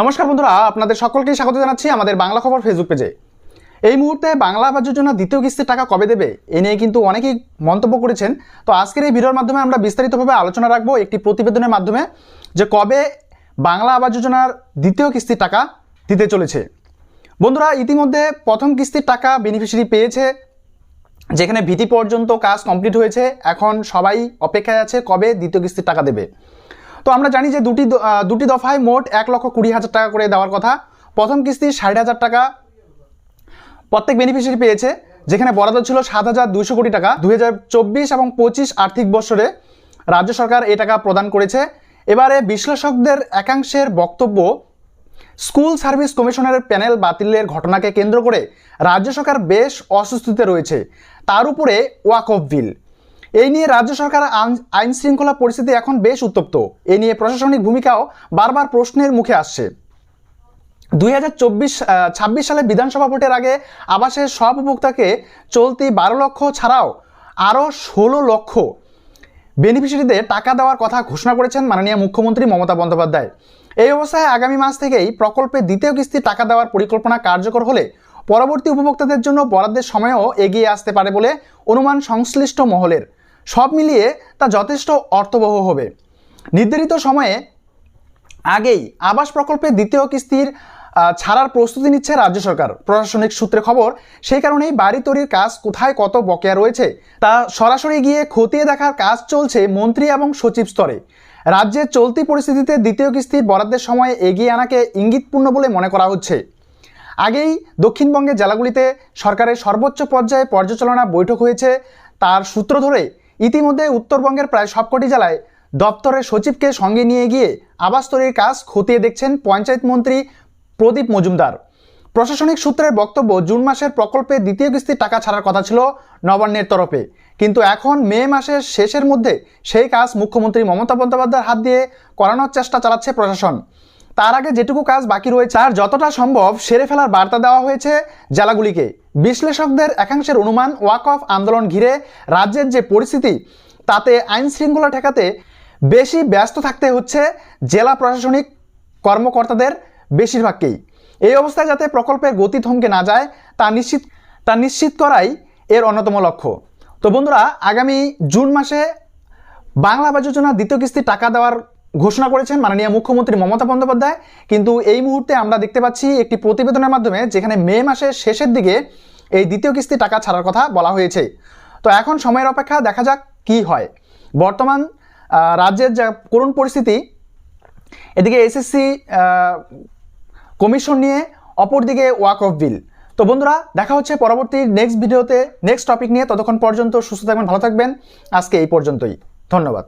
নমস্কার বন্ধুরা, আপনাদের সকলকেই স্বাগত জানাচ্ছি আমাদের বাংলা খবর ফেসবুক পেজে এই মুহূর্তে বাংলা আবাস যোজনা দ্বিতীয় কিস্তির টাকা কবে দেবে, এ নিয়ে কিন্তু অনেকেই মন্তব্য করেছেন। তো আজকের এই ভিডিওর মাধ্যমে আমরা বিস্তারিতভাবে আলোচনা রাখব একটি প্রতিবেদনের মাধ্যমে, যে কবে বাংলা আবাস যোজনার দ্বিতীয় কিস্তির টাকা দিতে চলেছে। বন্ধুরা, ইতিমধ্যে প্রথম কিস্তির টাকা বেনিফিশিয়ারি পেয়েছে, যেখানে ভিটি পর্যন্ত কাজ কমপ্লিট হয়েছে। এখন সবাই অপেক্ষায় আছে কবে দ্বিতীয় কিস্তির টাকা দেবে। তো আমরা জানি যে দুটি দুটি দফায় মোট এক লক্ষ কুড়ি হাজার টাকা করে দেওয়ার কথা। প্রথম কিস্তি ষাট হাজার টাকা। প্রত্যেক বেনিফিশিয়ারি পেয়েছে, যেখানে বরাদ্দ ছিল সাত হাজার দুইশো কোটি টাকা। দু হাজার চব্বিশ এবং পঁচিশ আর্থিক বছরে রাজ্য সরকার এই টাকা প্রদান করেছে। এবারে বিশ্লেষকদের একাংশের বক্তব্য, স্কুল সার্ভিস কমিশনের প্যানেল বাতিলের ঘটনাকে কেন্দ্র করে রাজ্য সরকার বেশ অস্বস্তিতে রয়েছে। তার উপরে ওয়াক অফ বিল। এই নিয়ে রাজ্য সরকার আইন শৃঙ্খলা পরিস্থিতি এখন বেশ উত্তপ্ত। এ নিয়ে প্রশাসনিক ভূমিকাও বারবার প্রশ্নের মুখে আসছে। দুই হাজার চব্বিশ সালে বিধানসভা ভোটের আগে আবাসের সব উপভোক্তাকে চলতি বারো লক্ষ ছাড়াও আরও ষোলো লক্ষ বেনিফিশিয়ারিদের টাকা দেওয়ার কথা ঘোষণা করেছেন মাননীয় মুখ্যমন্ত্রী মমতা বন্দ্যোপাধ্যায়। এই অবস্থায় আগামী মাস থেকেই প্রকল্পে দ্বিতীয় কিস্তি টাকা দেওয়ার পরিকল্পনা কার্যকর হলে পরবর্তী উপভোক্তাদের জন্য বরাদ্দের সময়ও এগিয়ে আসতে পারে বলে অনুমান সংশ্লিষ্ট মহলের। সব মিলিয়ে তা যথেষ্ট অর্থবহ হবে। নির্ধারিত সময়ে আগেই আবাস প্রকল্পের দ্বিতীয় কিস্তির ছাড়ার প্রস্তুতি নিচ্ছে রাজ্য সরকার। প্রশাসনিক সূত্রে খবর, সেই কারণেই বাড়ি তৈরির কাজ কোথায় কত বকেয়া রয়েছে তা সরাসরি গিয়ে খতিয়ে দেখার কাজ চলছে মন্ত্রী এবং সচিব স্তরে। রাজ্যের চলতি পরিস্থিতিতে দ্বিতীয় কিস্তির বরাদ্দের সময় এগিয়ে আনাকে ইঙ্গিতপূর্ণ বলে মনে করা হচ্ছে। আগেই দক্ষিণবঙ্গের জেলাগুলিতে সরকারের সর্বোচ্চ পর্যায়ে পর্যালোচনা বৈঠক হয়েছে। তার সূত্র ধরে ইতিমধ্যে উত্তরবঙ্গের প্রায় সবকটি জেলায় দপ্তরের সচিবকে সঙ্গে নিয়ে গিয়ে আবাস তৈরির কাজ খতিয়ে দেখছেন পঞ্চায়েত মন্ত্রী প্রদীপ মজুমদার। প্রশাসনিক সূত্রের বক্তব্য, জুন মাসের প্রকল্পে দ্বিতীয় কিস্তির টাকা ছাড়ার কথা ছিল নবান্নের তরফে। কিন্তু এখন মে মাসের শেষের মধ্যে সেই কাজ মুখ্যমন্ত্রী মমতা বন্দ্যোপাধ্যায়ের হাত দিয়ে করানোর চেষ্টা চালাচ্ছে প্রশাসন। তার আগে যেটুকু কাজ বাকি রয়েছে, তার যতটা সম্ভব সেরে ফেলার বার্তা দেওয়া হয়েছে জেলাগুলিকে। বিশ্লেষকদের একাংশের অনুমান ওয়াক অফ আন্দোলন ঘিরে রাজ্যের যে পরিস্থিতি, তাতে আইন শৃঙ্খলা ঠেকাতে বেশি ব্যস্ত থাকতে হচ্ছে জেলা প্রশাসনিক কর্মকর্তাদের বেশিরভাগকেই। এই অবস্থায় যাতে প্রকল্পের গতি থমকে না যায়, তা নিশ্চিত তা নিশ্চিত করাই এর অন্যতম লক্ষ্য। তো বন্ধুরা, আগামী জুন মাসে বাংলা যোজনা দ্বিতীয় কিস্তি টাকা দেওয়ার ঘোষণা করেছেন মাননীয় মুখ্যমন্ত্রী মমতা বন্দ্যোপাধ্যায়। কিন্তু এই মুহূর্তে আমরা দেখতে পাচ্ছি একটি প্রতিবেদনের মাধ্যমে যেখানে মে মাসের শেষের দিকে এই দ্বিতীয় কিস্তি টাকা ছাড়ার কথা বলা হয়েছে। তো এখন সময়ের অপেক্ষা দেখা যাক কি হয়। বর্তমান রাজ্যের যা করুণ পরিস্থিতি, এদিকে এসএসসি কমিশন নিয়ে অপরদিকে ওয়াক অফ বিল। তো বন্ধুরা, দেখা হচ্ছে পরবর্তী নেক্সট ভিডিওতে নেক্সট টপিক নিয়ে। ততক্ষণ পর্যন্ত সুস্থ থাকবেন, ভালো থাকবেন। আজকে এই পর্যন্তই। ধন্যবাদ।